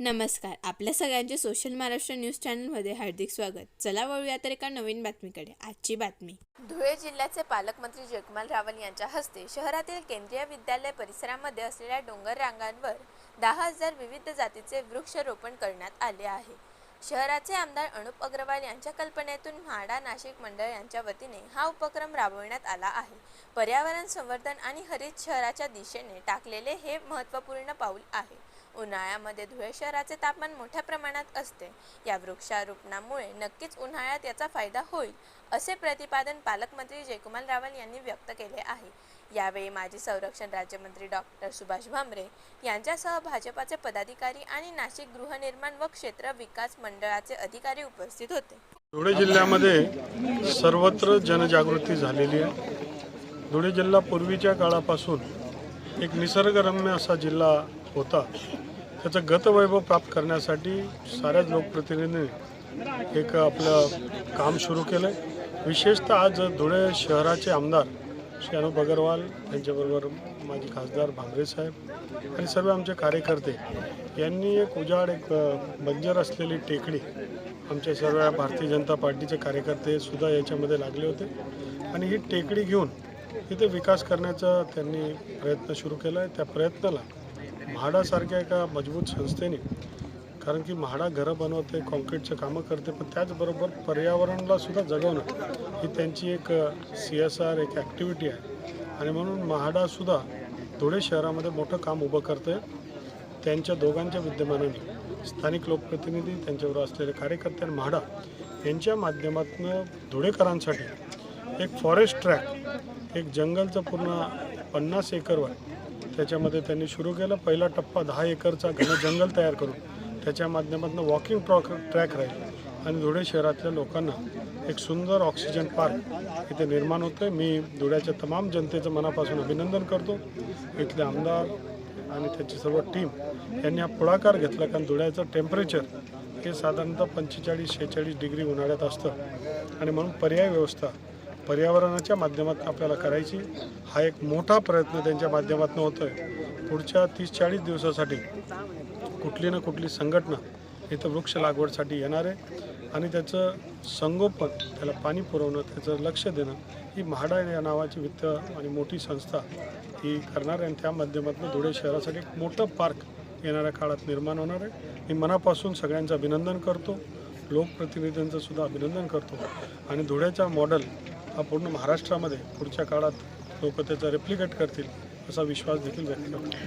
नमस्कार. आपल्या सगळ्यांचे सोशल महाराष्ट्र न्यूज चॅनलमध्ये हार्दिक स्वागत. चला वळूया तर एका नवीन बातमीकडे. आजची बातमी. धुळे जिल्ह्याचे पालकमंत्री जगमाल रावल यांच्या हस्ते शहरातील केंद्रीय विद्यालय परिसरामध्ये असलेल्या डोंगर रांगांवर दहा हजार विविध जातीचे वृक्षारोपण करण्यात आले आहे. शहराचे आमदार अनुप अग्रवाल यांच्या कल्पनेतून म्हाडा नाशिक मंडळ यांच्या वतीने हा उपक्रम राबविण्यात आला आहे. पर्यावरण संवर्धन आणि हरित शहराच्या दिशेने टाकलेले हे महत्त्वपूर्ण पाऊल आहे. उन्हाळ्यामध्ये धुळे शहराचे तापमान मोठ्या प्रमाणात असते. या वृक्षारोपणामुळे नक्कीच उन्हाळ्यात याचा फायदा होईल असे प्रतिपादन पालकमंत्री जयकुमार रावल यांनी व्यक्त केले आहे. यावेळी माजी संरक्षण राज्यमंत्री डॉक्टर सुभाष भामरे यांच्यासह भाजपाचे पदाधिकारी आणि नाशिक गृहनिर्माण व क्षेत्र विकास मंडळाचे अधिकारी उपस्थित होते. धुळे जिल्ह्यामध्ये सर्वत्र जनजागृती झालेली आहे. धुळे जिल्हा पूर्वीच्या काळापासून एक निसर्गरम्य असा जिल्हा होता. त्याचं गतवैभव प्राप्त करण्यासाठी साऱ्याच लोकप्रतिनिधींनी एक आपलं काम सुरू केलं आहे विशेषतः आज धुळे शहराचे आमदार श्री अनुप अगरवाल यांच्याबरोबर माझे खासदार भांबरे साहेब आणि सर्व आमचे कार्यकर्ते यांनी एक उजाड एक बंजर असलेली टेकडी आमच्या सर्व भारतीय जनता पार्टीचे कार्यकर्ते सुद्धा याच्यामध्ये लागले होते. आणि ही टेकडी घेऊन इथे विकास करण्याचा त्यांनी प्रयत्न सुरू केला आहे त्या प्रयत्नाला म्हाडासारख्या एका मजबूत संस्थेने कारण की म्हाडा घरं बनवते काँक्रीटचं कामं करते पण त्याचबरोबर पर्यावरणाला सुद्धा जगवणं ही त्यांची एक सी एस आर एक ॲक्टिव्हिटी आहे. आणि म्हणून म्हाडासुद्धा धुळे शहरामध्ये मोठं काम उभं करतं त्यांच्या दोघांच्या विद्यमानाने स्थानिक लोकप्रतिनिधी त्यांच्यावर असलेले कार्यकर्ते आणि म्हाडा यांच्या माध्यमातून धुळेकरांसाठी एक फॉरेस्ट ट्रॅक एक जंगलचं पूर्ण पन्नास एकरवर त्याच्यामध्ये त्यांनी सुरू केलं. पहिला टप्पा दहा एकरचा घन जंगल तयार करून त्याच्या माध्यमातून वॉकिंग ट्रॉक ट्रॅक राहील. आणि धुळे शहरातल्या लोकांना एक सुंदर ऑक्सिजन पार्क इथे निर्माण होतं आहे मी धुळ्याच्या तमाम जनतेचं मनापासून अभिनंदन करतो. इथले आमदार आणि त्याची सर्व टीम यांनी हा पुढाकार घेतला. कारण धुळ्याचं टेम्परेचर हे साधारणतः पंचेचाळीस शेहेचाळीस डिग्री उन्हाळ्यात असतं. आणि म्हणून पर्याय व्यवस्था पर्यावरणाच्या माध्यमातून आपल्याला करायची हा एक मोठा प्रयत्न त्यांच्या माध्यमातून होतो आहे पुढच्या तीस चाळीस दिवसासाठी कुठली ना कुठली संघटना इथं वृक्ष लागवडसाठी येणार आहे. आणि त्याचं संगोपन त्याला पाणी पुरवणं त्याचं लक्ष देणं ही म्हाडा या नावाची वित्त आणि मोठी संस्था ही करणार आहे. आणि त्या माध्यमातून धुळे शहरासाठी एक मोठं पार्क येणाऱ्या काळात निर्माण होणार आहे. मी मनापासून सगळ्यांचं अभिनंदन करतो. लोकप्रतिनिधींचं सुद्धा अभिनंदन करतो. आणि धुळ्याचा मॉडेल हा पूर्ण महाराष्ट्रामध्ये पुढच्या काळात लोक त्याचा रेप्लिकेट करतील असा विश्वास देखील व्यक्त करतो.